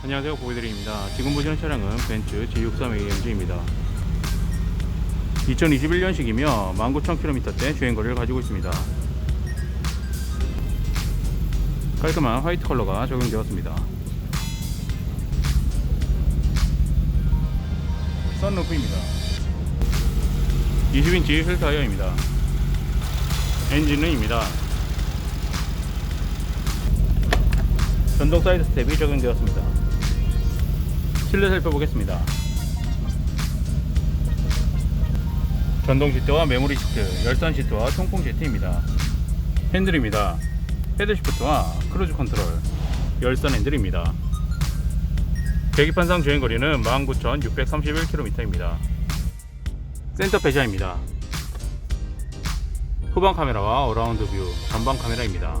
안녕하세요. 보이드림입니다. 지금 보시는 차량은 벤츠 G63AMG입니다. 2021년식이며 19,000km대 주행거리를 가지고 있습니다. 깔끔한 화이트 컬러가 적용되었습니다. 썬루프입니다. 20인치 휠 타이어입니다. 엔진은 입니다. 전동 사이드 스텝이 적용되었습니다. 실내 살펴보겠습니다. 전동 시트와 메모리 시트, 열선 시트와 통풍 시트입니다. 핸들입니다. 헤드 시프트와 크루즈 컨트롤, 열선 핸들입니다. 계기판상 주행거리는 19,631km입니다. 센터 배자입니다. 후방 카메라와 어라운드 뷰, 전방 카메라입니다.